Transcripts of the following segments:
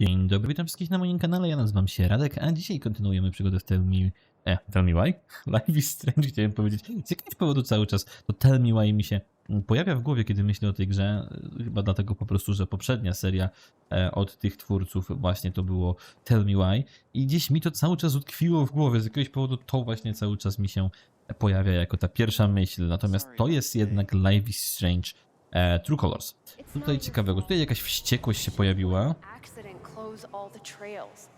Dzień dobry, witam wszystkich na moim kanale, ja nazywam się Radek, a dzisiaj kontynuujemy przygodę w Tell Me... E, Tell Me Why? Life is Strange chciałem powiedzieć. Z jakiegoś powodu cały czas to Tell Me Why mi się pojawia w głowie, kiedy myślę o tej grze. e, Chyba dlatego po prostu, że poprzednia seria e, od tych twórców właśnie to było Tell Me Why. I gdzieś mi to cały czas utkwiło w głowie, z jakiegoś powodu to właśnie cały czas mi się pojawia jako ta pierwsza myśl. Natomiast to jest jednak Life is Strange e, True Colors. Tutaj ciekawego, tutaj jakaś wściekłość się pojawiła. Close all the trails.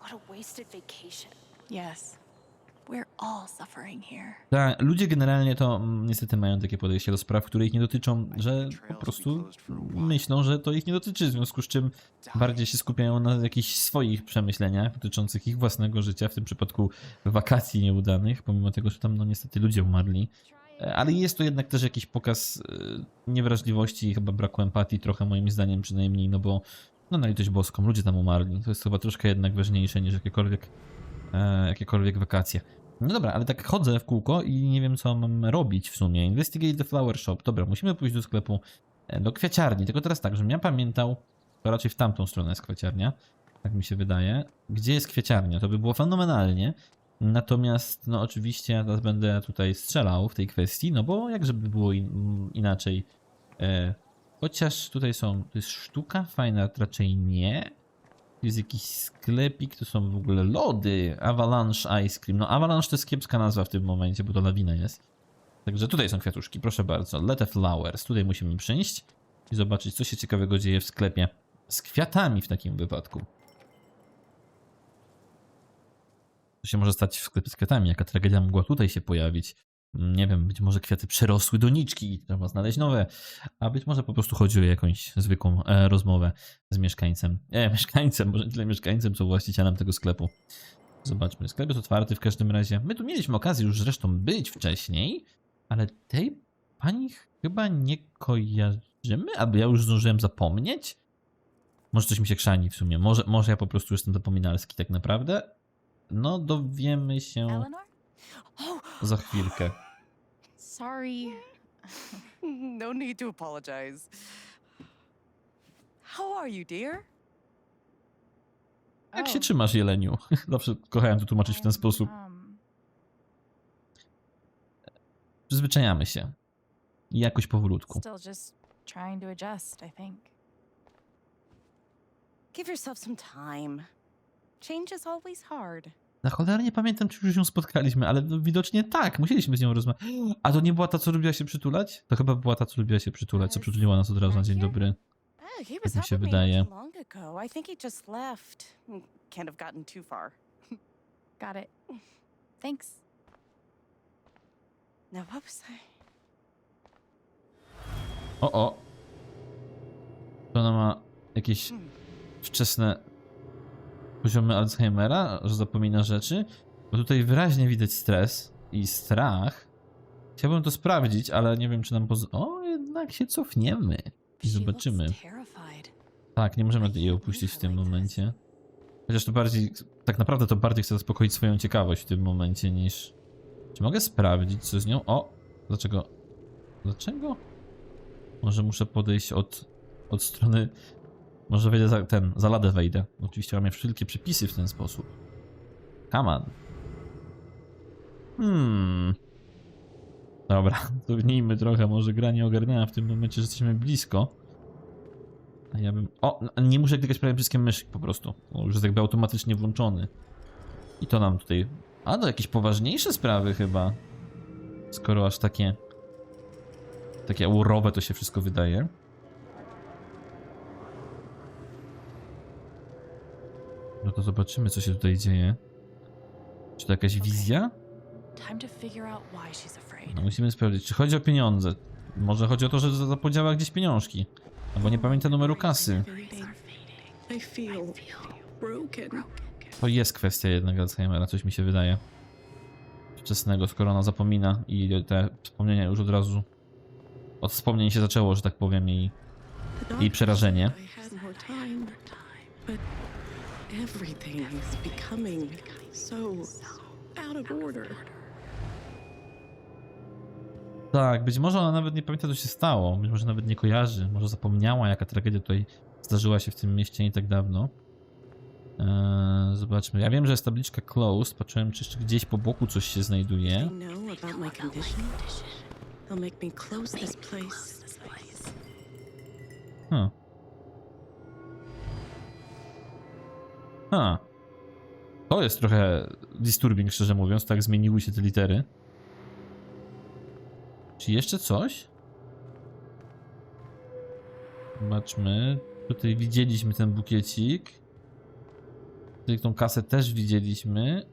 What a wasted vacation. Yes. We're all suffering here. Tak, ludzie generalnie to mm, niestety mają takie podejście do spraw, które ich nie dotyczą, że po prostu myślą, że to ich nie dotyczy, w związku z czym bardziej się skupiają na jakichś swoich przemyśleniach dotyczących ich własnego życia, w tym przypadku wakacji nieudanych, pomimo tego, że tam no niestety ludzie umarli. E, Ale jest to jednak też jakiś pokaz e, niewrażliwości i chyba braku empatii, trochę moim zdaniem przynajmniej, no bo no na litość boską, ludzie tam umarli. To jest chyba troszkę jednak ważniejsze niż jakiekolwiek, e, jakiekolwiek wakacje. No dobra, ale tak chodzę w kółko i nie wiem co mam robić w sumie. Investigate the flower shop. Dobra, musimy pójść do sklepu, e, do kwiaciarni. Tylko teraz tak, żebym ja pamiętał, to raczej w tamtą stronę jest kwiaciarnia. Tak mi się wydaje. Gdzie jest kwiaciarnia? To by było fenomenalnie. Natomiast, no oczywiście, ja teraz będę tutaj strzelał w tej kwestii, no bo jak żeby było in, inaczej. E, chociaż tutaj są, to jest sztuka, fajna raczej nie. Jest jakiś sklepik, to są w ogóle lody. Avalanche Ice Cream. No Avalanche to jest kiepska nazwa w tym momencie, bo to lawina jest. Także tutaj są kwiatuszki, proszę bardzo. Let a Flowers. Tutaj musimy przyjść i zobaczyć, co się ciekawego dzieje w sklepie z kwiatami w takim wypadku. Co się może stać w sklepie z kwiatami? Jaka tragedia mogła tutaj się pojawić? Nie wiem, być może kwiaty przerosły doniczki i trzeba znaleźć nowe, a być może po prostu chodzi o jakąś zwykłą e, rozmowę z mieszkańcem. E, mieszkańcem, może tyle mieszkańcem, co właścicielem tego sklepu. Zobaczmy, sklep jest otwarty w każdym razie. My tu mieliśmy okazję już zresztą być wcześniej, ale tej pani chyba nie kojarzymy, albo ja już zdążyłem zapomnieć? Może coś mi się krzani w sumie, może, może ja po prostu jestem zapominalski tak naprawdę? No, dowiemy się Eleanor? Oh, za chwilkę. sorry. no need to apologize. How are you, dear? Jak Oh, się trzymasz, Jeleniu? Zawsze kochałem to tłumaczyć w ten sposób. Um, Przyzwyczajamy się. I jakoś powolutku. still just trying to adjust, I think. Give yourself some time. Change is always hard. Na cholerę nie pamiętam, czy już ją spotkaliśmy, ale no, widocznie tak, musieliśmy z nią rozmawiać. A to nie była ta, co lubiła się przytulać? To chyba była ta, co lubiła się przytulać, co przytuliła nas od razu na dzień dobry. Tak mi się wydaje. Mm. Got it. Thanks. Now, what was I? O, o. To ona ma jakieś Hmm. wczesne poziomy Alzheimera, że zapomina rzeczy. Bo tutaj wyraźnie widać stres i strach. Chciałbym to sprawdzić, ale nie wiem, czy nam poz... O, jednak się cofniemy i zobaczymy. Tak, nie możemy jej opuścić w tym momencie. Chociaż to bardziej, tak naprawdę to bardziej chcę zaspokoić swoją ciekawość w tym momencie niż... Czy mogę sprawdzić co z nią? O! Dlaczego? Dlaczego? Może muszę podejść od, od strony... Może wejdę za ten, za ladę wejdę. Oczywiście łamię wszelkie przepisy w ten sposób. Come on. Hmm. Dobra, cofnijmy trochę, może gra nie ogarnęła w tym momencie, że jesteśmy blisko. A ja bym. O, no, nie muszę klikać prawie wszystkie myszki po prostu. O, już jest jakby automatycznie włączony. I to nam tutaj. A to jakieś poważniejsze sprawy chyba. Skoro aż takie. Takie urowe to się wszystko wydaje. To zobaczymy, co się tutaj dzieje. Czy to jakaś wizja? No musimy sprawdzić, czy chodzi o pieniądze. Może chodzi o to, że za- zapodziała gdzieś pieniążki. Albo nie pamięta numeru kasy. I. To jest kwestia jednak Alzheimera, coś mi się wydaje. Wczesnego, skoro ona zapomina i te wspomnienia już od razu. Od wspomnień się zaczęło, że tak powiem, i doctor przerażenie. said I had more time, but everything is becoming so out of order. Tak, być może ona nawet nie pamięta, co się stało. Być może nawet nie kojarzy. Może zapomniała, jaka tragedia tutaj zdarzyła się w tym mieście nie tak dawno. Eee, zobaczmy. Ja wiem, że jest tabliczka closed. Patrzyłem, czy jeszcze gdzieś po boku coś się znajduje. They Ha. To jest trochę disturbing, szczerze mówiąc, tak zmieniły się te litery. Czy jeszcze coś? Zobaczmy. Tutaj widzieliśmy ten bukiecik. Tutaj tą kasę też widzieliśmy.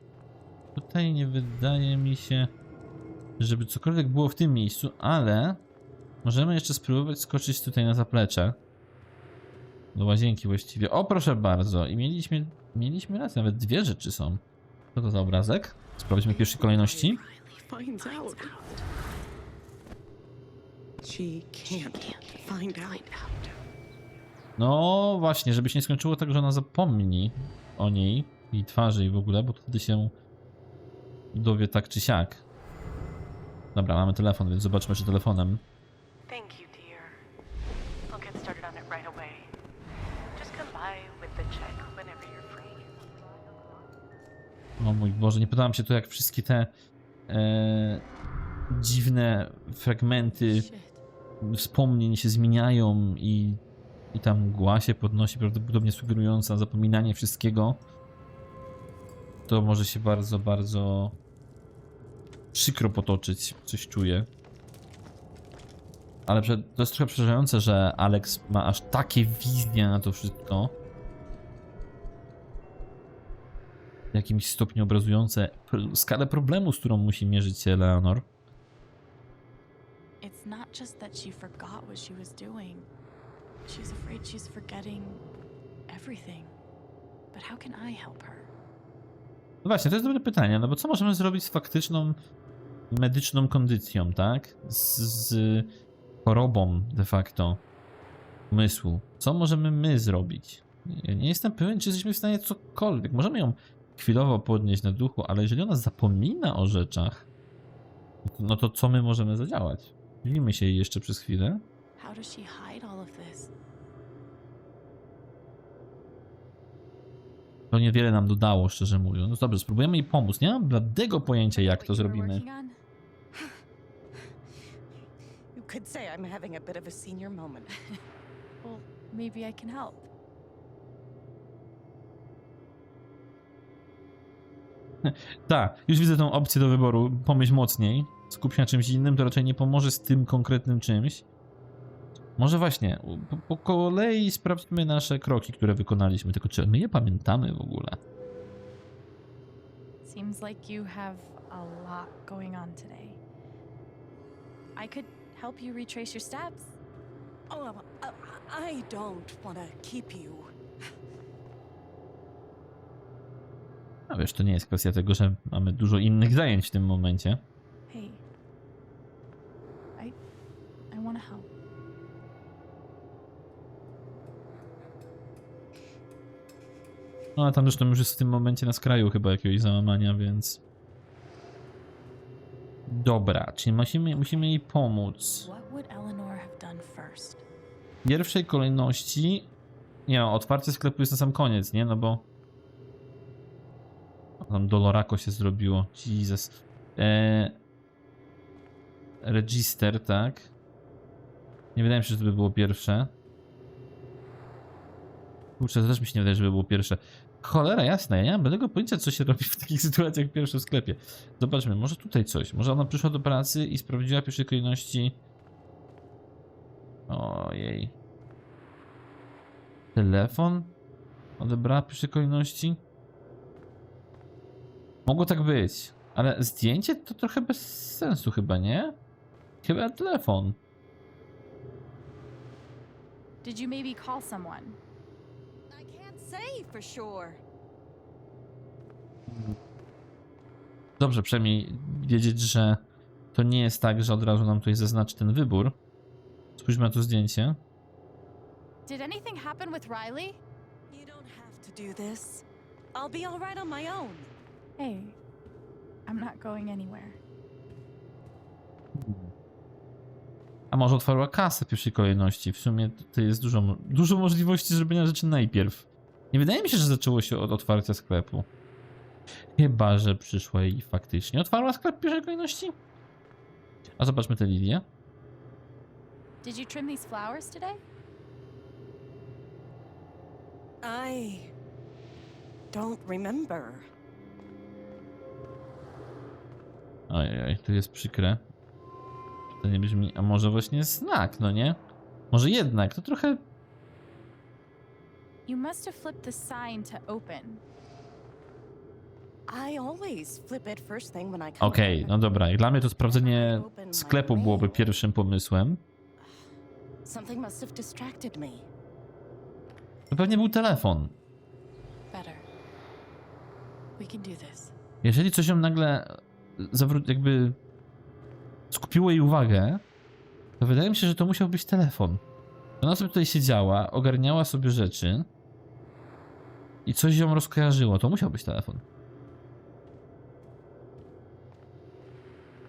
Tutaj nie wydaje mi się, żeby cokolwiek było w tym miejscu, ale możemy jeszcze spróbować skoczyć tutaj na zaplecze. Do łazienki właściwie. O, proszę bardzo. I mieliśmy, mieliśmy rację, nawet dwie rzeczy są. Co to za obrazek? Sprawdźmy w pierwszej kolejności. No właśnie, żeby się nie skończyło tak, że ona zapomni o niej i twarzy i w ogóle, bo wtedy się dowie tak czy siak. Dobra, mamy telefon, więc zobaczmy, czy telefonem. Thank you, dear. I'll get started on it right away. Just come by with the check whenever you're free. O mój Boże, nie podoba mi się to, jak wszystkie te e, dziwne fragmenty wspomnień się zmieniają i, i tam mgła się podnosi, prawdopodobnie sugerująca zapominanie wszystkiego. To może się bardzo, bardzo przykro potoczyć, coś czuję. Ale to jest trochę przerażające, że Alex ma aż takie wizje na to wszystko. W jakimś stopniu obrazujące skalę problemu, z którą musi mierzyć się Leonor. It's not just that she forgot what she was doing. She's afraid she's forgetting everything. But how can I help her? No właśnie, to jest dobre pytanie, no bo co możemy zrobić z faktyczną medyczną kondycją, tak? Z, z chorobą de facto umysłu. Co możemy my zrobić? Ja nie jestem pewien, czy jesteśmy w stanie cokolwiek. Możemy ją chwilowo podnieść na duchu, ale jeżeli ona zapomina o rzeczach, no to co my możemy zadziałać? Dziwimy się jej jeszcze przez chwilę. How does she hide all of this? To niewiele nam dodało, szczerze mówiąc. No dobrze, spróbujemy jej pomóc. Nie mam bladego pojęcia, jak to zrobimy. You could say I'm having a bit of a senior moment. Well, maybe I can help. Tak, już widzę tą opcję do wyboru. Pomyśl mocniej. Skup się na czymś innym, to raczej nie pomoże z tym konkretnym czymś. Może właśnie, po, po kolei sprawdźmy nasze kroki, które wykonaliśmy. Tylko czy my je pamiętamy w ogóle? Seems like you have a lot going on today. I could help you retrace your steps. Oh, I don't want to keep you. A wiesz, to nie jest kwestia tego, że mamy dużo innych zajęć w tym momencie. Hey, I, I want to help. No a tam zresztą już jest w tym momencie na skraju chyba jakiegoś załamania, więc... Dobra, czyli musimy, musimy jej pomóc. W pierwszej kolejności. Nie, no, otwarcie sklepu jest na sam koniec, nie? No bo. Tam Dolorako się zrobiło. Jesus. Eee... Register, tak? Nie wydaje mi się, że to by było pierwsze. Kurczę, to też mi się nie wydaje, żeby było pierwsze. Cholera jasna, ja nie mam żadnego pojęcia, co się robi w takich sytuacjach pierwsze w sklepie. Zobaczmy, może tutaj coś. Może ona przyszła do pracy i sprawdziła w pierwszej kolejności. Ojej. Telefon? Odebrała w pierwszej kolejności? Mogło tak być. Ale zdjęcie to trochę bez sensu chyba, nie? Chyba telefon. Did you maybe call someone? I can't say for sure. Dobrze, przynajmniej wiedzieć, że to nie jest tak, że od razu nam tutaj zaznaczy ten wybór. Spójrzmy na to zdjęcie. Did anything happen with Riley? You don't have to do this. I'll be all right on my own. Hey, I'm not going anywhere. A może otwarła kasę w pierwszej kolejności. W sumie to jest dużo, mo- dużo możliwości zrobienia rzeczy najpierw. Nie wydaje mi się, że zaczęło się od otwarcia sklepu. Chyba, że przyszła i faktycznie otwarła sklep w pierwszej kolejności. A zobaczmy tę lilię. Did you trim these flowers today? I don't remember. Ojej, to jest przykre. Pytanie brzmi, a może właśnie znak, no nie? Może jednak, to trochę... You must have flipped the sign to open. I always flip it first thing when I come Okej, in. no dobra, dla mnie to sprawdzenie sklepu byłoby pierwszym pomysłem. Something must have distracted me. To pewnie był telefon. Better. We can do this. Jeżeli coś ją nagle zawró- jakby skupiło jej uwagę, to wydaje mi się, że to musiał być telefon. Ona sobie tutaj siedziała, ogarniała sobie rzeczy i coś ją rozkojarzyło. To musiał być telefon.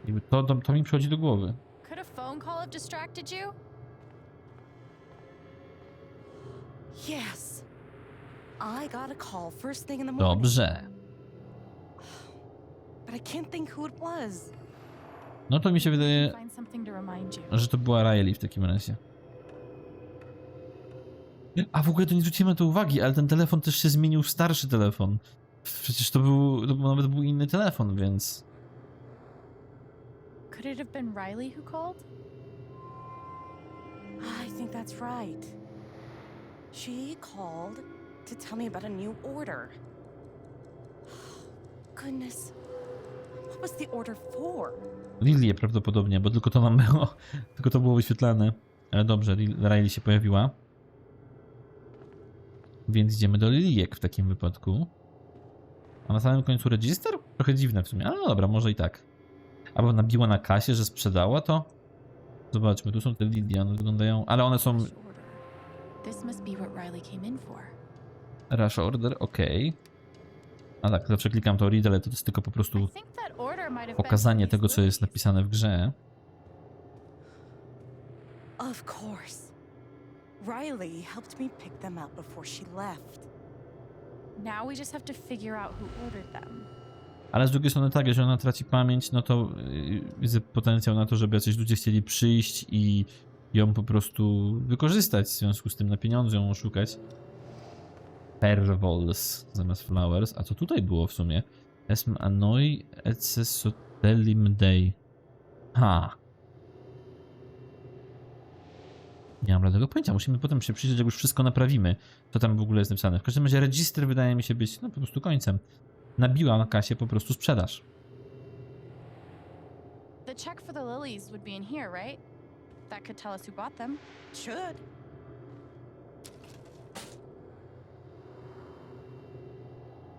Jakby to, to, to mi przychodzi do głowy. Could a phone call have distracted you? Yes. I got a call first thing in the morning. Dobrze. But I can't think who it was. No to mi się wydaje, Find something to remind you. że to była Riley w takim razie. A w ogóle to nie zwróciłem na to uwagi, ale ten telefon też się zmienił w starszy telefon. Przecież to był, to był nawet był inny telefon, więc... Could it have been Riley who called? I think that's right. She called to tell me about a new order. Goodness. Lilię prawdopodobnie, bo tylko to nam było, tylko to było wyświetlane. Ale dobrze, Riley się pojawiła. Więc idziemy do Lilijek w takim wypadku. A na samym końcu register? Trochę dziwne w sumie, ale no dobra, może i tak. Albo nabiła na kasie, że sprzedała to? Zobaczmy, tu są te Lilie, one wyglądają... Ale one są Rush order. This must A tak, zawsze klikam to read, ale to jest tylko po prostu pokazanie tego, co jest napisane w grze. Of course. Riley helped me pick them out before she left. Now we just have to figure out who ordered them. Ale z drugiej strony tak, jeżeli ona traci pamięć, no to yy, widzę potencjał na to, żeby jacyś ludzie chcieli przyjść i ją po prostu wykorzystać w związku z tym na pieniądze ją oszukać. Perwols zamiast flowers. A co tutaj było w sumie? Esm anoi ecce sotelim dei. Ha. Nie mam żadnego pojęcia. Musimy potem się przyjrzeć, jak już wszystko naprawimy. Co tam w ogóle jest napisane. W każdym razie register wydaje mi się być no po prostu końcem nabiła na kasie po prostu sprzedaż. The check for the lilies would be in here, right? That could tell us who bought them. Should.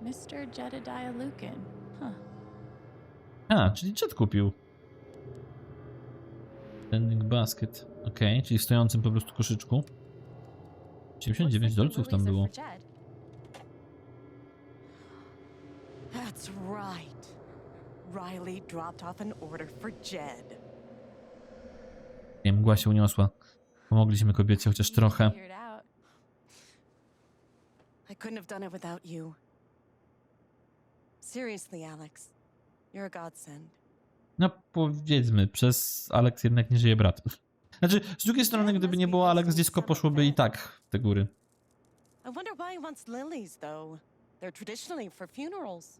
Mr. Jedediah Lucan. Huh. A, czyli Jet kupił. Standing basket. Okej, czyli w stojącym po prostu koszyczku. 99 Looks like the dolców tam było. Jed. That's right. Riley dropped off an order for Jed. Nie, mgła się uniosła. Pomogliśmy kobiecie chociaż trochę. I couldn't have done it without you. Seriously, Alex. You're a godsend. No powiedzmy, przez Alex jednak nie żyje brat. Znaczy, z drugiej strony, gdyby nie było Alex, dziecko poszłoby i tak w te góry. I wonder why he wants lilies, though. They're traditionally for funerals.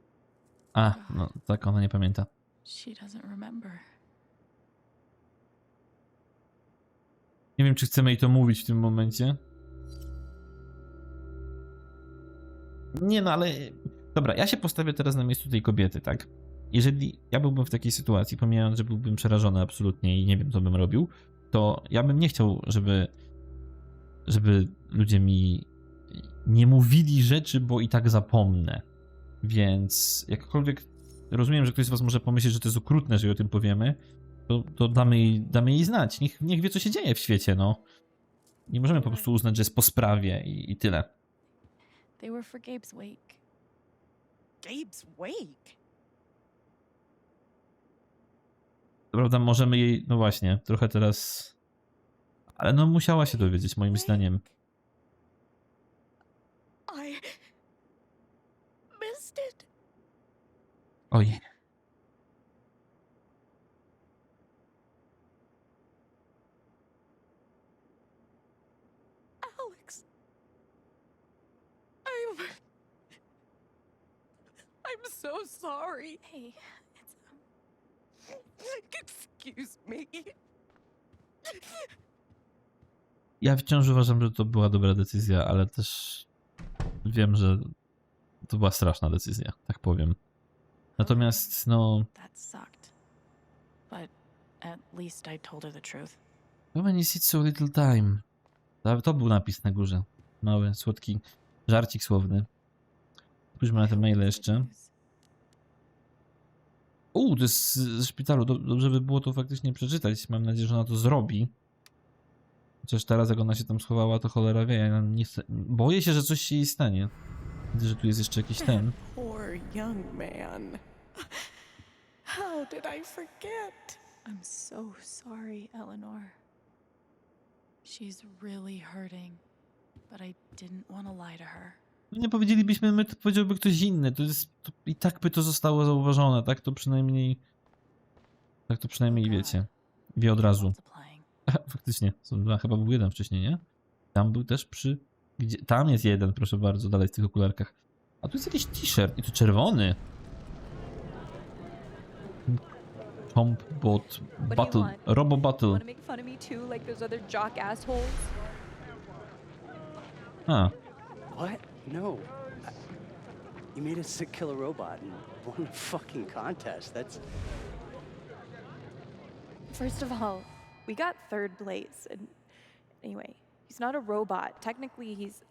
A, no tak, ona nie pamięta. She doesn't remember. Nie wiem, czy chcemy jej to mówić w tym momencie. Nie no, ale... Dobra, ja się postawię teraz na miejscu tej kobiety, tak? Jeżeli ja byłbym w takiej sytuacji, pomijając, że byłbym przerażony absolutnie i nie wiem, co bym robił, to ja bym nie chciał, żeby żeby ludzie mi nie mówili rzeczy, bo i tak zapomnę. Więc jakkolwiek rozumiem, że ktoś z was może pomyśleć, że to jest okrutne, że jej o tym powiemy, to, to damy, jej, damy jej znać. Niech, niech wie, co się dzieje w świecie, no. Nie możemy po prostu uznać, że jest po sprawie i, i tyle. They were for Gabe's wake. Gabe's wake. Prawda, możemy jej, no właśnie, trochę teraz. Ale no musiała się dowiedzieć, moim zdaniem. Oj. So sorry. Hey, it's um, Excuse me. Ja wciąż uważam, że to była dobra decyzja, ale też wiem, że to była straszna decyzja, tak powiem. Natomiast, no, that sucked. But at least I told her the truth. women is it so little time. To, to był napis na górze. Mały, słodki żarcik słowny. Spójrzmy na te maile jeszcze. U, to jest z ze szpitalu. Dob- Dobrze by było to faktycznie przeczytać. Mam nadzieję, że ona to zrobi. Chociaż teraz, jak ona się tam schowała, to cholera wie. Ja nie chcę... Boję się, że coś się jej stanie. Widzę, że tu jest jeszcze jakiś ten. Poor young man. How did I forget? I'm so sorry, Eleanor. She's really hurting, but I didn't want to lie to her. Nie powiedzielibyśmy my, to powiedziałby ktoś inny. To jest. To I tak by to zostało zauważone, tak? To przynajmniej. Tak to przynajmniej wiecie. Wie od razu. Faktycznie. Są dwa, chyba był jeden wcześniej, nie? Tam był też przy. Gdzie... Tam jest jeden, proszę bardzo, dalej w tych okularkach. A tu jest jakiś t-shirt i to czerwony. Pomp bot you battle. Robo battle. A, What? No. I- You made a sick killer robot and won a fucking contest. That's First of all, we got third place, and anyway, he's not a robot. Technically, he's.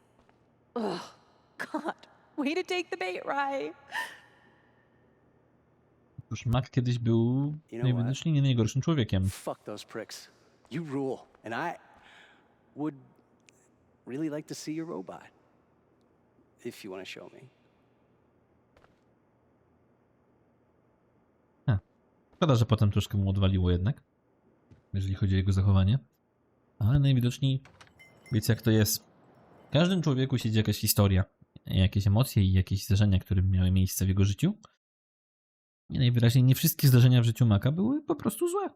Ugh, God, way to take the bait, Rye. już Mac kiedyś był what? najwidoczniej nie najgorszym człowiekiem. fuck those pricks. You rule, and I would really like to see your robot. If you want to show me. Szkoda, że potem troszkę mu odwaliło jednak, jeżeli chodzi o jego zachowanie. Ale najwidoczniej wiecie jak to jest. W każdym człowieku siedzi jakaś historia, jakieś emocje i jakieś zdarzenia, które miały miejsce w jego życiu. I najwyraźniej nie wszystkie zdarzenia w życiu Maka były po prostu złe.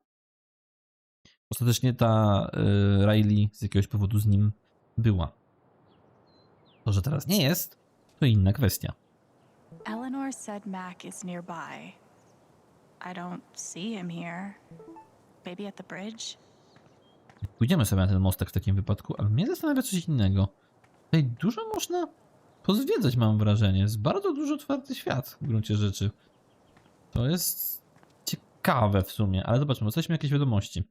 Ostatecznie ta y, Riley z jakiegoś powodu z nim była. To, że teraz nie jest, to inna kwestia. Eleanor said Mac is nearby. I don't see him here. Maybe at the bridge? Pójdziemy sobie na ten mostek w takim wypadku, ale mnie zastanawia coś innego. Tutaj dużo można pozwiedzać, mam wrażenie. Jest bardzo dużo otwarty świat w gruncie rzeczy. To jest ciekawe w sumie, ale zobaczmy, jesteśmy jakieś wiadomości.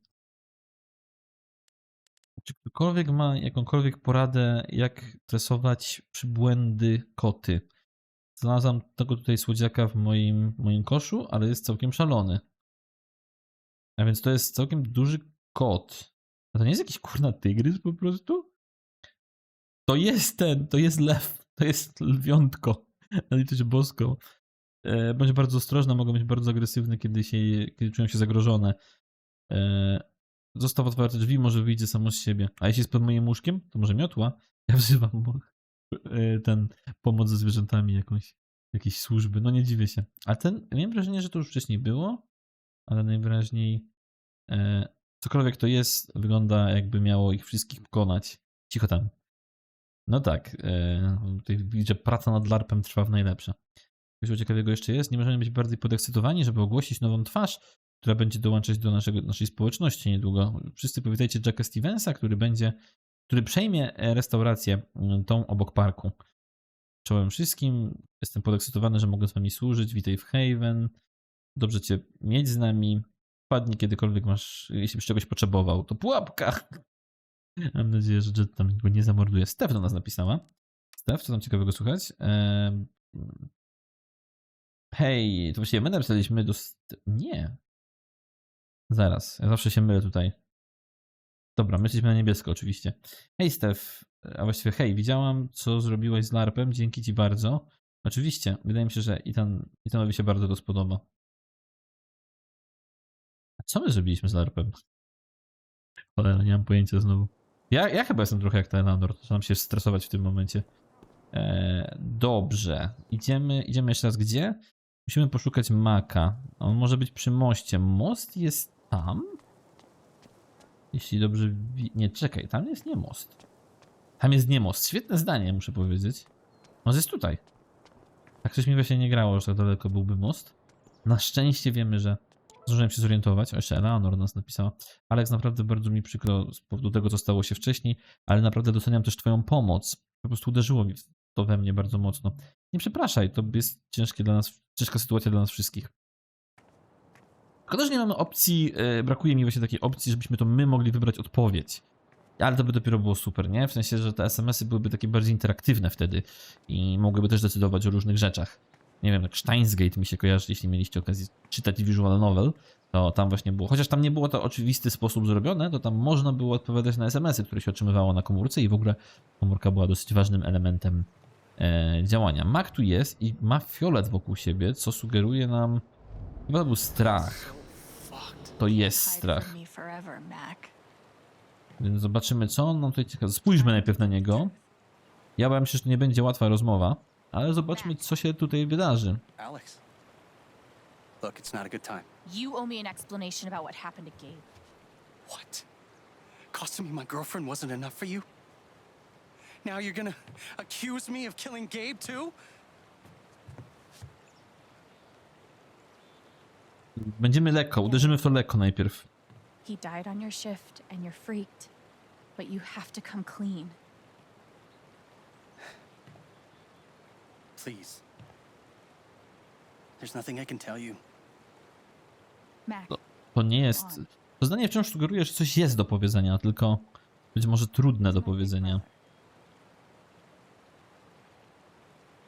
Ktokolwiek ma jakąkolwiek poradę, jak tresować przybłędy koty? Znalazłam tego tutaj słodziaka w moim, moim koszu, ale jest całkiem szalony. A więc to jest całkiem duży kot. A to nie jest jakiś kurna tygrys po prostu? To jest ten, to jest lew, to jest lwiątko. Litość boską. E, bądź bardzo ostrożna, mogą być bardzo agresywne, kiedy, się, kiedy czują się zagrożone. Zostaw otwarte drzwi, może wyjdzie samo z siebie. A jeśli jest pod moim łóżkiem, to może miotła. Ja wzywam e, ten pomoc ze zwierzętami jakąś, jakieś służby. No nie dziwię się. A ten, miałem wrażenie, że to już wcześniej było, ale najwyraźniej e, cokolwiek to jest, wygląda jakby miało ich wszystkich pokonać. Cicho tam. No tak, e, tutaj widzę, praca nad LARPem trwa w najlepsze. Coś ciekawego jeszcze jest. Nie możemy być bardziej podekscytowani, żeby ogłosić nową twarz, która będzie dołączać do naszego, naszej społeczności niedługo. Wszyscy powitajcie Jacka Stevensa, który będzie, który przejmie e, restaurację mm, tą obok parku. Czołem wszystkim. Jestem podekscytowany, że mogę z wami służyć. Witaj w Haven. Dobrze cię mieć z nami. Wpadnij kiedykolwiek masz, jeśli byś czegoś potrzebował. To pułapka! Mam nadzieję, że Jet tam go nie zamorduje. Stef do nas napisała. Stef, co tam ciekawego słuchać? Ehm... Hej, to właściwie my napisaliśmy do... Nie. Zaraz, ja zawsze się mylę tutaj. Dobra, myśleliśmy na niebiesko oczywiście. Hej Stef, a właściwie hej, widziałam co zrobiłeś z LARPem, dzięki ci bardzo. Oczywiście, wydaje mi się, że Itan, Itanowi się bardzo to spodoba. A co my zrobiliśmy z LARPem? Cholera, nie mam pojęcia znowu. Ja, ja chyba jestem trochę jak ten Andor, zaczynam się stresować w tym momencie. E, dobrze. Idziemy, idziemy jeszcze raz gdzie? Musimy poszukać Maka. On może być przy moście. Most jest tam? Jeśli dobrze. Nie, czekaj, tam jest nie most. Tam jest nie most. Świetne zdanie, muszę powiedzieć. Może jest tutaj. Tak coś mi właśnie nie grało, że tak daleko byłby most. Na szczęście wiemy, że zdążyłem się zorientować. O, jeszcze Eleanor nas napisała. Alex, naprawdę bardzo mi przykro z powodu tego, co stało się wcześniej, ale naprawdę doceniam też twoją pomoc. Po prostu uderzyło mi to we mnie bardzo mocno. Nie przepraszaj, to jest ciężkie dla nas, ciężka sytuacja dla nas wszystkich. Szkoda, że nie mamy opcji, e, brakuje mi właśnie takiej opcji, żebyśmy to my mogli wybrać odpowiedź. Ale to by dopiero było super, nie? W sensie, że te SMS-y byłyby takie bardziej interaktywne wtedy i mogłyby też decydować o różnych rzeczach. Nie wiem, jak Steinsgate mi się kojarzy, jeśli mieliście okazję czytać visual novel, to tam właśnie było. Chociaż tam nie było to oczywisty sposób zrobione, to tam można było odpowiadać na SMS-y, które się otrzymywało na komórce i w ogóle komórka była dosyć ważnym elementem e, działania. Mac tu jest i ma fiolet wokół siebie, co sugeruje nam. Chyba to był strach. To jest strach. Więc zobaczymy, co on nam tutaj ciekawe. Spójrzmy najpierw na niego. Ja bałem się, że to nie będzie łatwa rozmowa, ale zobaczmy, co się tutaj wydarzy. Alex. Look, it's not a good time. You owe me an explanation about what happened to Gabe. What? Costing me my girlfriend wasn't enough for you? Now you're gonna accuse me of killing Gabe too? Będziemy lekko, uderzymy w to lekko najpierw. He died on your shift and you're freaked. But you have to come clean. Please. There's nothing I can tell you. Mac, To nie jest. To zdanie wciąż sugeruje, że coś jest do powiedzenia, tylko być może trudne do powiedzenia.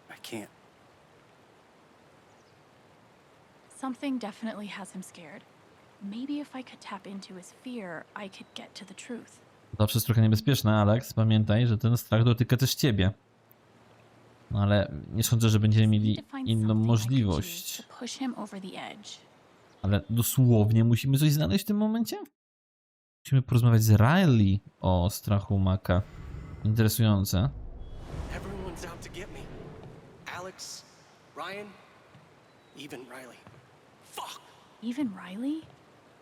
I can't. Something definitely has him scared. Maybe if I could tap into his fear, I could get to the truth. Zawsze jest trochę niebezpieczne, Alex. Pamiętaj, że ten strach dotyka też ciebie. No ale nie sądzę, że będziemy mieli inną możliwość. Ale dosłownie musimy coś znaleźć w tym momencie? Musimy porozmawiać z Riley o strachu Maka. Interesujące. Everyone's out to get me. Alex, Ryan, even Riley. Even Riley?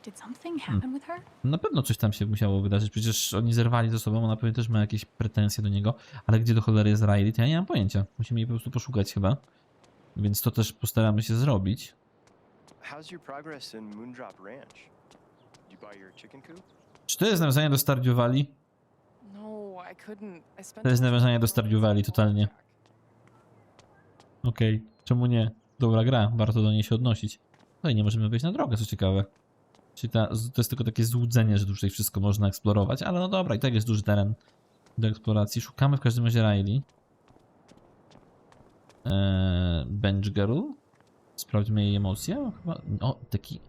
Did something happen with her? Na pewno coś tam się musiało wydarzyć. Przecież oni zerwali ze sobą, ona pewnie też ma jakieś pretensje do niego. Ale gdzie do cholery jest Riley, to ja nie mam pojęcia. Musimy jej po prostu poszukać chyba. Więc to też postaramy się zrobić. How's your progress in Moondrop Ranch? Did you buy your chicken coop? Czy to jest nawiązanie do Stardew Valley? No, I couldn't. I spent To jest nawiązanie do Stardew Valley, totalnie. Okej, czemu nie? Dobra gra, warto do niej się odnosić. No i nie możemy wejść na drogę, co ciekawe. Czyli ta, to jest tylko takie złudzenie, że tutaj wszystko można eksplorować, ale no dobra, i tak jest duży teren do eksploracji. Szukamy w każdym razie Riley. Eee, Bench Girl. Sprawdźmy jej emocje. Chyba, o, taki,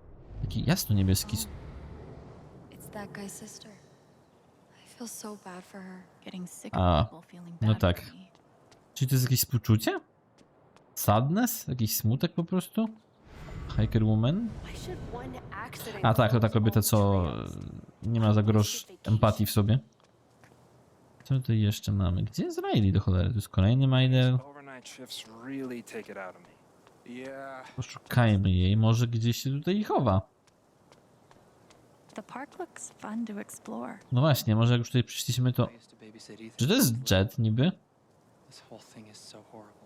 taki jasno-niebieski. It's that guy's sister. I feel so bad for her. Getting sick A, no tak. Czyli to jest jakieś współczucie? Sadness? Jakiś smutek po prostu? Hiker Woman? A tak, to ta kobieta, co nie ma za grosz empatii w sobie. Co tutaj jeszcze mamy? Gdzie jest Riley do cholery? To jest kolejny. Yeah. Poszukajmy jej, może gdzieś się tutaj chowa. No właśnie, może jak już tutaj przyszliśmy to... Czy to jest Jet niby? This whole thing is so horrible.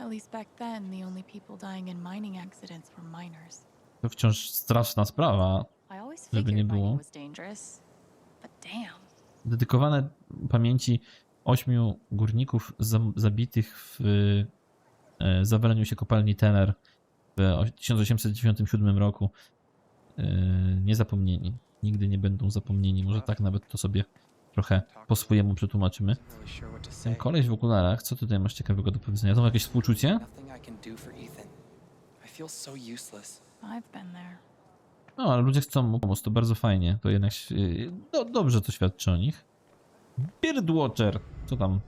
At least back then, the only people dying in mining accidents were miners. To wciąż straszna sprawa. I always Żeby figured nie mining było. was dangerous. But damn, Dedykowane pamięci ośmiu górników zam- zabitych w e, zawaleniu się kopalni Teller w o- 1897 roku. E, niezapomnieni. Nigdy nie będą zapomnieni. Może tak nawet to sobie trochę po swojemu przetłumaczymy. Ten koleś w okularach, co tutaj masz ciekawego do powiedzenia? To jakieś współczucie? No, ale ludzie chcą mu pomóc, to bardzo fajnie. To jednak się- do, dobrze to świadczy o nich. Birdwatcher, co tam?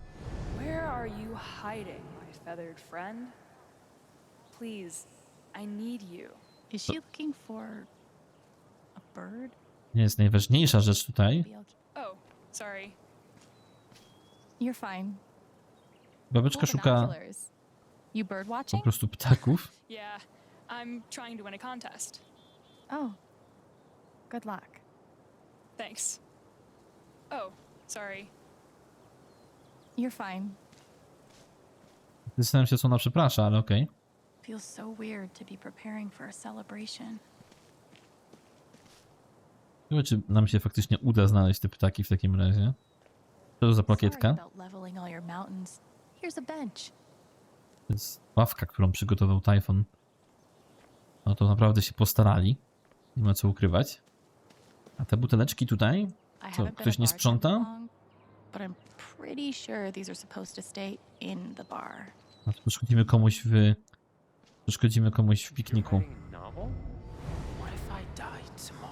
Where are you hiding, my feathered friend? Please, I need you. Is she looking for a bird? Nie jest najważniejsza rzecz tutaj. Oh, sorry. You're fine. Babeczka szuka You bird po watching? prostu ptaków. Yeah, I'm trying to win a contest. Oh. Good luck. Thanks. Oh, sorry. You're fine. Zastanawiam się, co ona przeprasza, ale okej. Feels so weird to be preparing for a celebration. Ciekawe, czy nam się faktycznie uda znaleźć te ptaki w takim razie. Co to za plakietka? To jest ławka, którą przygotował Typhon. No to naprawdę się postarali. Nie ma co ukrywać. A te buteleczki tutaj? Co, ktoś nie sprząta? No to przeszkodzimy komuś w... Przeszkodzimy komuś w pikniku. What if I died tomorrow?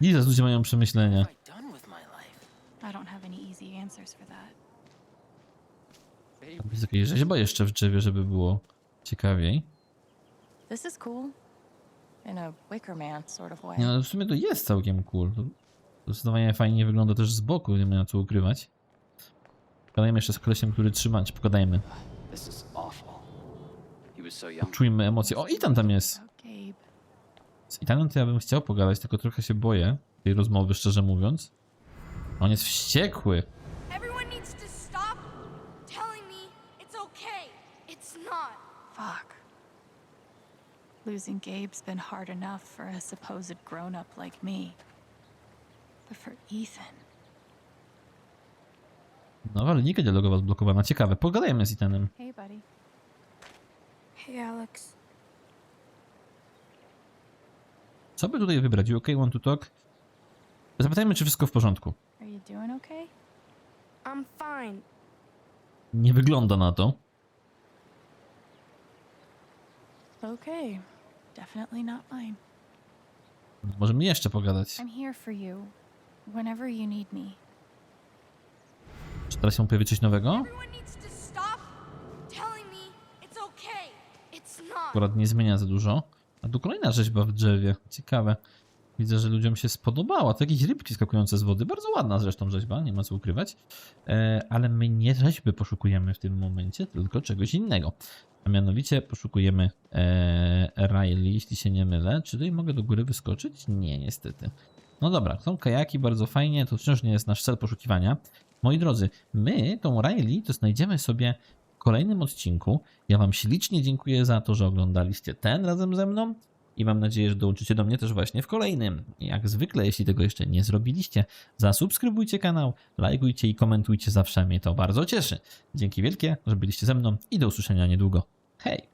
Jezus, ludzie mają przemyślenia. I done with my life? I don't have any easy answers for that. Tam Jest jakaś rzeźba jeszcze w drzewie, żeby było ciekawiej. This is cool. In a Wicker Man sort of way. Nie, ale w sumie to jest całkiem cool. To zdecydowanie fajnie wygląda też z boku, nie ma co ukrywać. Pogadajmy jeszcze z kolesiem, który trzymać. Pogadajmy. This is awful. He was so young. Czujmy emocje. O, Ethan tam jest. Z Ethanem to ja bym chciał pogadać, tylko trochę się boję tej rozmowy, szczerze mówiąc. On jest wściekły. Fuck. Losing Gabe's been hard enough for a supposed grown up like me. But for Ethan, Nowa linijka dialogowa zblokowana. Ciekawe. Pogadajmy z Ethanem. Hey, buddy. Hey, Alex. Co by tutaj wybrać? You okay, want to talk? Zapytajmy, czy wszystko w porządku. Are you doing okay? I'm fine. Nie wygląda na to. okay. Definitely not mine. Możemy jeszcze pogadać. I'm here for you. Whenever you need me. Czy teraz się pojawi coś nowego? Everyone needs to stop telling me it's okay. It's not. Akurat nie zmienia za dużo. Tu kolejna rzeźba w drzewie. Ciekawe. Widzę, że ludziom się spodobała. To jakieś rybki skakujące z wody. Bardzo ładna zresztą rzeźba, nie ma co ukrywać. E, ale my nie rzeźby poszukujemy w tym momencie, tylko czegoś innego. A mianowicie poszukujemy e, Riley, jeśli się nie mylę. Czy tutaj mogę do góry wyskoczyć? Nie, niestety. No dobra, są kajaki, bardzo fajnie. To wciąż nie jest nasz cel poszukiwania. Moi drodzy, my tą Riley to znajdziemy sobie kolejnym odcinku. Ja Wam ślicznie dziękuję za to, że oglądaliście ten razem ze mną i mam nadzieję, że dołączycie do mnie też właśnie w kolejnym. Jak zwykle, jeśli tego jeszcze nie zrobiliście, zasubskrybujcie kanał, lajkujcie i komentujcie, zawsze mnie to bardzo cieszy. Dzięki wielkie, że byliście ze mną i do usłyszenia niedługo. Hej!